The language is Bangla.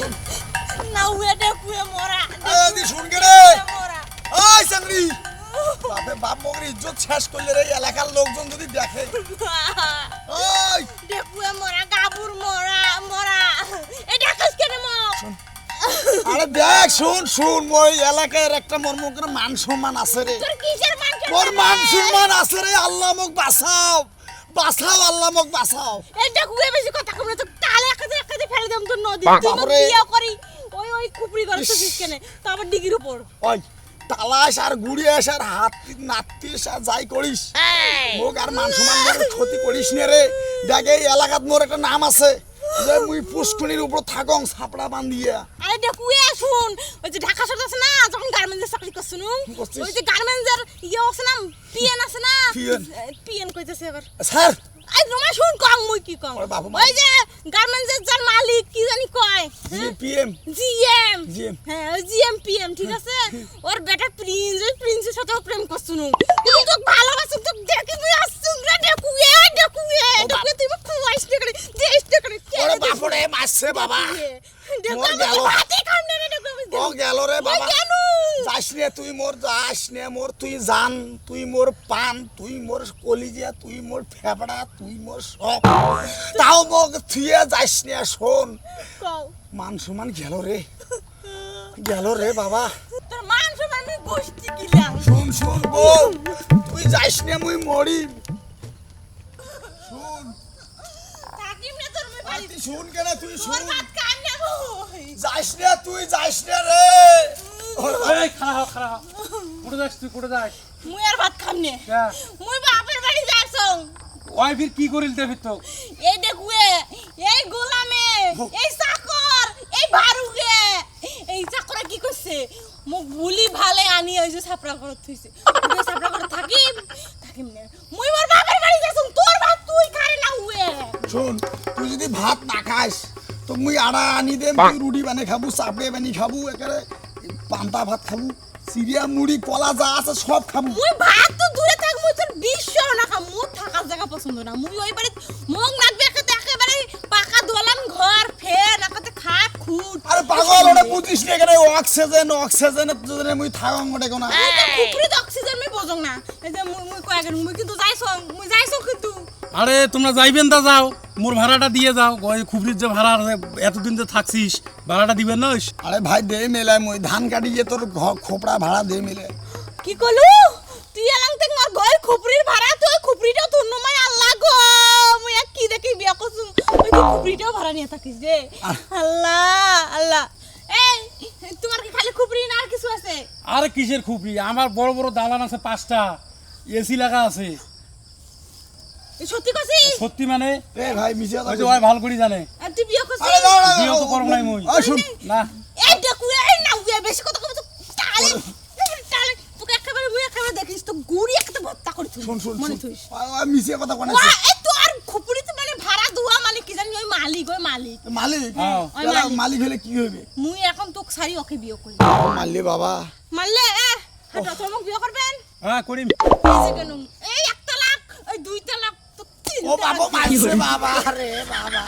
শুন না উয়ে দেখুয়ে মরা। এই দি শুন রে। ওই চাংরি বাপে বাপ মগরি ইজ্জত শেষ করলে রে এলাকার লোকজন যদি দেখে। ওই দেখুয়ে মরা গাবুর মরা মরা। এই দেখাস কেন মো? আরে দেখ শুন শুন ওই এলাকার একটা মর্ম করে মান সম্মান আছে রে। তোর কিসের মান তোর মান সম্মান আছে রে আল্লাহ মোক বাঁচাও। বাঁচাও আল্লাহ মোক বাঁচাও। এই দেখুয়ে বেশি কথা কম না তো দেম তোর নদী বাহ, তুই করি। ওই ওই খুপড়ি করে তো কেন? তো আবার ডিগির উপর। ওই তালাশ আর গুড়িয়াস আর হাত নাতিস আর যাই করিস। মোক আর মান সম্মান ক্ষতি করিস নে রে। দেখ এই এলাকাত মোর একটা নাম আছে। যে মুই পুষ্কনির উপর থাকং ছাপড়া বান্ধিয়া। আরে দেখুয়ে শুন। ওই যে ঢাকা শহর আছে না যখন গার্মেন্টসের চাকরি করছ নু কি করছিস? ওই যে গার্মেন্টসের ইয়ে আছে না পিএন আছে না? পিএন? পিএন কইতেছে এবার। স্যার আই রমা শুন কম মুই কি কম। ওই যে গার্মেন্টসের যার মালিক কি জানি কয়? PM GM. GM হ্যাঁ ওই জিএম পিএম ঠিক আছে? ওর বেটা প্রিন্স ওই প্রিন্সের সাথে প্রেম করছ নু কিন্তু তোকে ভালোবাসি তো দেখি মুই আসছুন রে দেখুয়ে দেখুয়ে দেখুয়ে তুই খুয়াইস নে করে দেশ নে করে ওরে বাপরে মারছে বাবা। দেখুয়ে হাতে খাম না দেখুয়ে ও গেল রে বাবা। যাস নে তুই মোর যাস নে মোর তুই জান তুই মোর পান তুই মোর কলিজা তুই মোর ফেবড়া তুই মোর সব। তাও মোক থুয়ে যাস নে শোন। মান সমান গেল রে। গেল রে বাবা। মান শুন শুন বল। তুই যাস নে মুই মরি। শুন। থাকিম না তোর মই আর তুই শুন কেন তুই তোর শুন। যাস নে তুই যাস নে রে। খারাপ খারাপ কোটে যাস তুই কোটে যাস। মুই আর ভাত খাম নে। মুই বাপের বাড়ি যাইছং। ওই ফির কি করিল দে তো। এই দেখুয়ে এই গোলামে এই চাকর এই ভারুগে এই চাকরা কি করছে? মোক বুলি ভালে আনি ওই যে ছাপড়া ঘরত থইছে ওই ছাপড়া ঘরত থাকিম থাকিম নে? মুই মোর বাপের বাড়ি যাইছং তোর ভাত তুই খারে না হুয়ে শোন তুই যদি ভাত না খাস তো মুই আড়া আনি দেম তুই রুটি বানিয়ে খাব চাপড়ে বানিয়ে খাব একেবারে পান্তা ভাত খাব চিড়িয়া মুড়ি কলা যা আছে সব খাব মুই ভাত তো দূরে থাক মুই তোর বিশ্ব না খাম। মুই থাকার জায়গা পছন্দ না। মুই ওই বাড়ি মোক লাগবে একাতে একেবারে পাকা দোলান ঘর ফের একাতে খাট খুট। আরে পাগল ওটা বুঝিস না এখানে অক্সিজেন অক্সিজেনের জন্য মুই থাকং ওটা কোনা কুকুরিত অক্সিজেন মুই বজং না। এই যে মুই মুই কয় মুই কিন্তু যাইছ মুই যাইছো কিন্তু। আরে তোমরা যাইবেন তা যাও। মোর ভাড়াটা দিয়ে যাও। ওই খুবরির যে ভাড়া এতদিন যে থাকছিস ভাড়াটা দিবেন না আরে ভাই দে মেলায় মুই ধান কাটি যে তোর খোপড়া ভাড়া দে মেলে। কি কলু? তুই এলাং তে মোর গয় খুপরির ভাড়া তুই খুপরিটাও তোর নমাই আল্লাহ গো। মুই এক কি দেখি বিয়া করছুম? ওই তুই খুপরিটাও ভাড়া নিয়ে থাকিস রে আল্লাহ আল্লাহ। এই তোমার কি খালি খুপরি না আর কিছু আছে? আরে কিসের খুবরি? আমার বড় বড় দালান আছে পাঁচটা। এসি লাগা আছে। সত্যি কছিস সত্যি মানে? এ ভাই মিশে ওই যে ওই ভালো করে জানে। আর তুই বিয়া না বিয়েও তো করব নাই মুই। ওই শুন। না। এই দেখু এই না উয়ে বেশি কথা তো তালে তালে তোকে একেবারে মুই একেবারে দেখিস তো গুড়ি একটা ভত্তা করে তুই শুন শুন মনে থইস ওই- ওই কথা কোনা এই তো আর খুপুরিতে মানে ভাড়া দুয়া মানে কি জানি ওই মালিক ওই মালিক। মালিক? হ্যাঁ। ওই মালিক। মালিক হলে কি হবে মুই এখন তোকে সারি ওকে বিয়ে করি। মারলি বাবা। মারলে? এ হাঁটো তোর মোক বিয়ে করবেন? হ্যাঁ করিম। এই কেন? ও বাবা মারছে বাবা রে বাবা।